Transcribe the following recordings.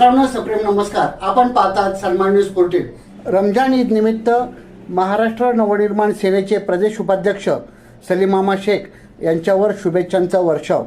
मित्रांनो सप्रेम नमस्कार. आपण पाहतात सन्मान न्यूज फोर्टीन रमजान ईद निमित्त महाराष्ट्र नवनिर्माण सेनेचे प्रदेश उपाध्यक्ष सलीमामा शेख यांच्यावर शुभेच्छांचा वर्षाव.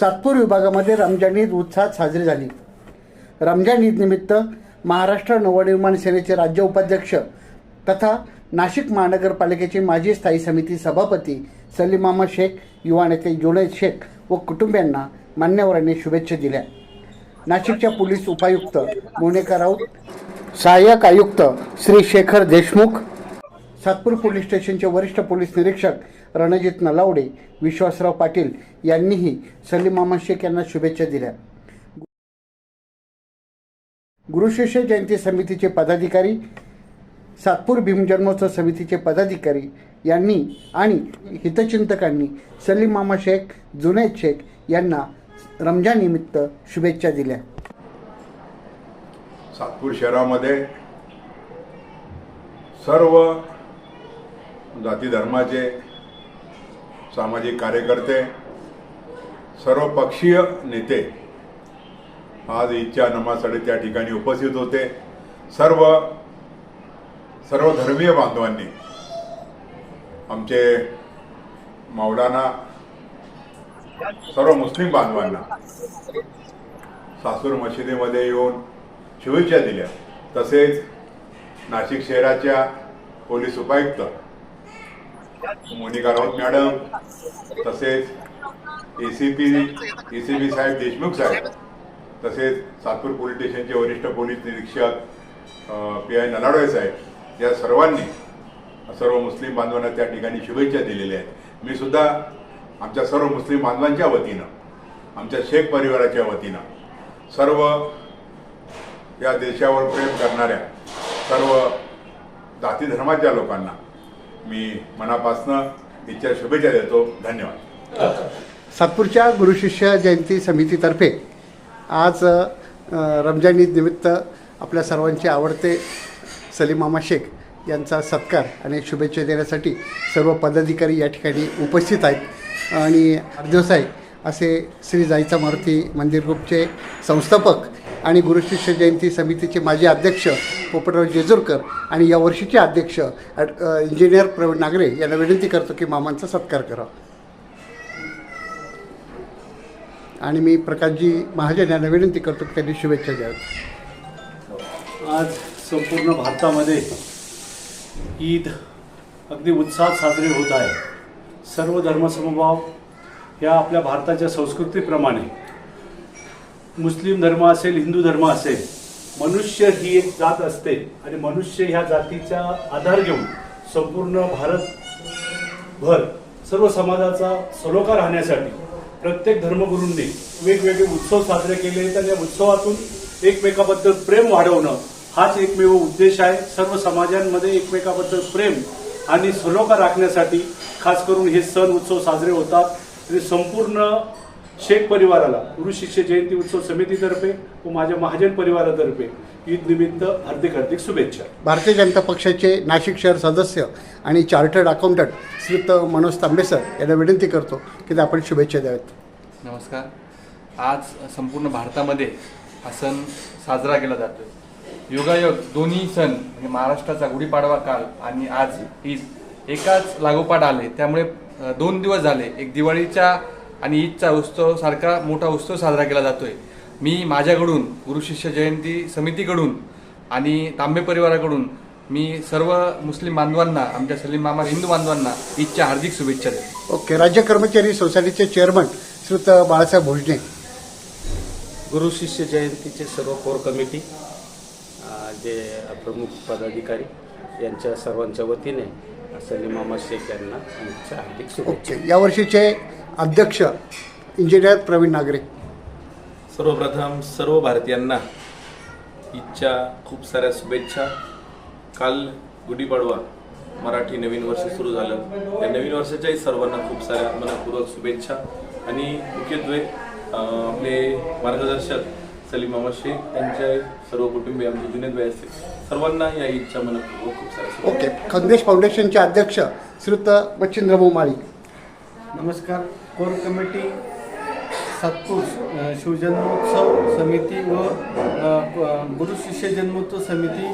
सातपूर विभागामध्ये रमजान ईद उत्साहात साजरी झाली. रमजान ईद निमित्त महाराष्ट्र नवनिर्माण सेनेचे राज्य उपाध्यक्ष तथा नाशिक महानगरपालिकेचे माजी स्थायी समिती सभापती सलीमामा शेख युवा नेते जुनेद शेख व कुटुंबियांना मान्यवरांनी शुभेच्छा दिल्या. नाशिकच्या पोलीस उपायुक्त मोनेका राऊत सहाय्यक आयुक्त श्री शेखर देशमुख सातपूर पोलीस स्टेशनचे वरिष्ठ पोलीस निरीक्षक रणजित नलावडे विश्वासराव पाटील यांनीही सलीमामा शेख यांना शुभेच्छा दिल्या. गुरुशिष्य जयंती समितीचे पदाधिकारी सातपूर भीमजन्मोत्सव समितीचे पदाधिकारी यांनी आणि हितचिंतकांनी सलीम मामा शेख जुनैद शेख यांना रमजानिमित्त शुभेच्छा दिल्या. सातपूर शहरामध्ये सर्व जाती धर्माचे सामाजिक कार्यकर्ते सर्व पक्षीय नेते आज ईदच्या नमाजसाठी त्या ठिकाणी उपस्थित होते. सर्व सर्व धर्मीय बांधवांनी आमचे मौलाना सर्व मुस्लिम बांधवांना सासूर मशिदीमध्ये येऊन शुभेच्छा दिल्या. तसेच नाशिक शहराच्या पोलीस उपायुक्त मोनिका राऊत मॅडम तसेच A C P A C P साहेब देशमुख साहेब तसेच सातपूर पोलीस स्टेशनचे वरिष्ठ पोलीस निरीक्षक पी आय नलाडोळे साहेब या सर्वांनी सर्व मुस्लिम बांधवांना त्या ठिकाणी शुभेच्छा दिलेल्या आहेत. मी सुद्धा आमच्या सर्व मुस्लिम बांधवांच्या वतीनं आमच्या शेख परिवाराच्या वतीनं सर्व या देशावर प्रेम करणाऱ्या सर्व जाती धर्माच्या लोकांना मी मनापासनं इच्छा शुभेच्छा देतो. धन्यवाद. सातपूरच्या गुरुशिष्य जयंती समितीतर्फे आज रमजान ईद निमित्त आपल्या सर्वांचे आवडते सलीम मामा शेख यांचा सत्कार आणि शुभेच्छा देण्यासाठी सर्व पदाधिकारी या ठिकाणी उपस्थित आहेत. आणि वाढदिवस असे श्री जाईचा मारुती मंदिर ग्रुपचे संस्थापक आणि गुरुशिष्य जयंती समितीचे माजी अध्यक्ष पोपटराव जेजूरकर आणि या वर्षीचे अध्यक्ष इंजिनियर प्रवीण नागरे यांना विनंती करतो की मामांचा सत्कार करा. आणि मी प्रकाशजी महाजन यांना विनंती करतो की त्यांनी शुभेच्छा द्याव्यात. आज संपूर्ण भारतामध्ये ईद अगदी उत्साहात साजरी होत आहे. सर्व धर्मसमभाव या आपल्या भारताच्या संस्कृतीप्रमाणे. मुस्लिम धर्म असेल हिंदू धर्म असेल मनुष्य ही एक जात असते आणि मनुष्य ह्या जातीचा आधार घेऊन संपूर्ण भारतभर सर्व समाजाचा सलोखा राहण्यासाठी प्रत्येक धर्मगुरूंनी वेगवेगळे उत्सव साजरे केले आहेत आणि या उत्सवातून एकमेकाबद्दल प्रेम वाढवणं हाच एकमेव उद्देश आहे. सर्व समाजांमध्ये एकमेकाबद्दल प्रेम आणि सलोखा राखण्यासाठी खास करून हे सण उत्सव साजरे होतात आणि संपूर्ण शेख परिवाराला गुरु शिष्य जयंती उत्सव समितीतर्फे व माझ्या महाजन परिवारातर्फे ईद निमित्त हार्दिक हार्दिक शुभेच्छा. भारतीय जनता पक्षाचे नाशिक शहर सदस्य आणि चार्टर्ड अकाउंटंट श्रीयुत मनोज तांबेसर यांना विनंती करतो की ते आपण शुभेच्छा द्याव्यात. नमस्कार. आज संपूर्ण भारतामध्ये हा सण साजरा केला जातो योगायोग दोन्ही सण म्हणजे महाराष्ट्राचा गुढीपाडवा काल आणि आज ईद एकाच लागोपाठ आले. त्यामुळे दोन दिवस झाले. एक दिवाळीच्या आणि ईदचा उत्सव सारखा मोठा उत्सव साजरा केला जातोय. मी माझ्याकडून गुरुशिष्य जयंती समितीकडून आणि तांबे परिवाराकडून मी सर्व मुस्लिम बांधवांना आमच्या सलीम मामा हिंदू बांधवांना ईदच्या हार्दिक शुभेच्छा देतो. ओके. राज्य कर्मचारी सोसायटीचे चेअरमन श्रीयुत बाळासाहेब भोजने. गुरु शिष्य जयंतीचे सर्व कोर कमिटी जे प्रमुख पदाधिकारी यांच्या सर्वांच्या वतीने सलीम मामा शेख यांना आमच्या हार्दिक शुभेच्छा. ओके. यावर्षीचे अध्यक्ष इंजिनियर प्रवीण नागरे सर्वप्रथम सर्व भारतीयांना ईदच्या खूप साऱ्या शुभेच्छा. काल गुढीपाडवा मराठी नवीन वर्ष सुरू झालं. त्या नवीन वर्षाच्याही सर्वांना खूप साऱ्या मनपूर्वक शुभेच्छा. आणि मुख्यत्वे आपले मार्गदर्शक सलीम मामा शेख यांचे सर्व कुटुंबीय आमचे जुनेद भाई असतील. सर्वांना या ईदच्या मनपूर्वक खूप साऱ्या ओके. खंदेश फाउंडेशनचे अध्यक्ष श्रीयुत मच्छिंद्रभाऊ माळी नमस्कार. कोर कमिटी सातपूर शिवजन्मोत्सव समिती व गुरु शिष्य जन्मोत्सव समिती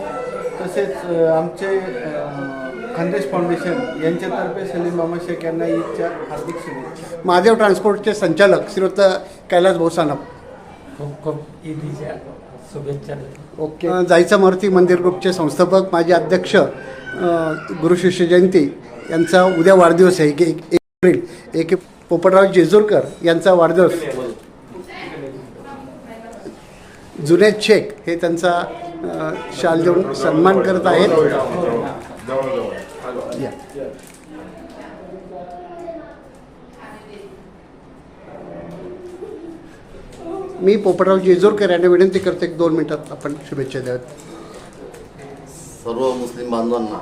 तसेच आमचे अ, खानदेश फाउंडेशन यांच्यातर्फे सलीम मामा शेख यांना ईदच्या हार्दिक शुभेच्छा. महादेव ट्रान्सपोर्टचे संचालक श्रीयुत कैलास भोसानप खूप खूप ईदीच्या शुभेच्छा ओके. जायचा मारुती मूर्ती मंदिर ग्रुपचे संस्थापक माजी अध्यक्ष गुरु शिष्य जयंती यांचा उद्या वाढदिवस आहे एक एक एप्रिल. एक पोपटराव जेजूरकर यांचा वाढदिवस. जुनेद शेख हे त्यांचा शाल देऊन सन्मान करत आहेत. मी पोपटराव जेजूरकर यांना विनंती करतो एक दोन मिनिटात आपण शुभेच्छा द्याव्यात. सर्व मुस्लिम बांधवांना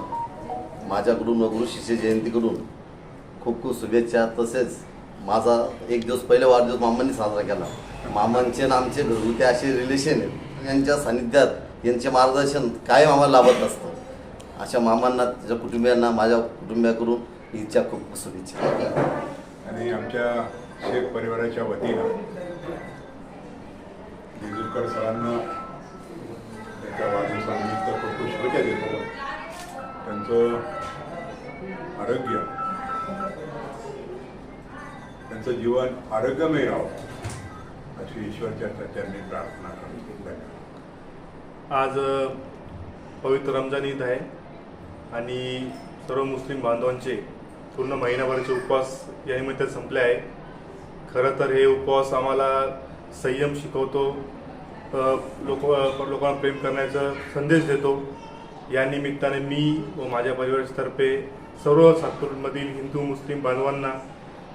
माझ्याकडून व गुरु शिष्य जयंतीकडून खूप खूप शुभेच्छा. तसेच माझा एक दिवस पहिले वाढदिवस मामांनी साजरा केला. मामांचे आणि आमचे घरगुती असे रिलेशन आहेत. यांच्या सानिध्यात यांचे मार्गदर्शन कायम आम्हाला लाभत असतं. अशा मामांना त्याच्या कुटुंबियांना माझ्या कुटुंबियाकडून ईदच्या खूप खूप शुभेच्छा. आणि आमच्या शेख परिवाराच्या वतीनं जेजुरकर सरांना त्यांच्या वाढदिवसानिमित्त खूप खूप शुभेच्छा देतो. त्यांचं आरोग्य त्यांचं जीवन आरोग्यमय राहावं अशी ईश्वरच्या चरणी प्रार्थना करतो आज पवित्र रमजान ईद आहे आणि सर्व मुस्लिम बांधवांचे पूर्ण महिनाभराचे उपवास या निमित्त संपले आहे. खरं तर हे उपवास आम्हाला संयम शिकवतो लोक लोकांना प्रेम करण्याचा संदेश देतो. या निमित्ताने मी व माझ्या परिवारातर्फे सर्व सातपूरमधील हिंदू मुस्लिम बांधवांना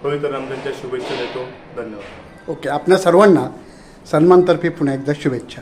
पवित्र रमजानच्या शुभेच्छा देतो. धन्यवाद. ओके आपल्या सर्वांना सन्मानतर्फे पुन्हा एकदा शुभेच्छा.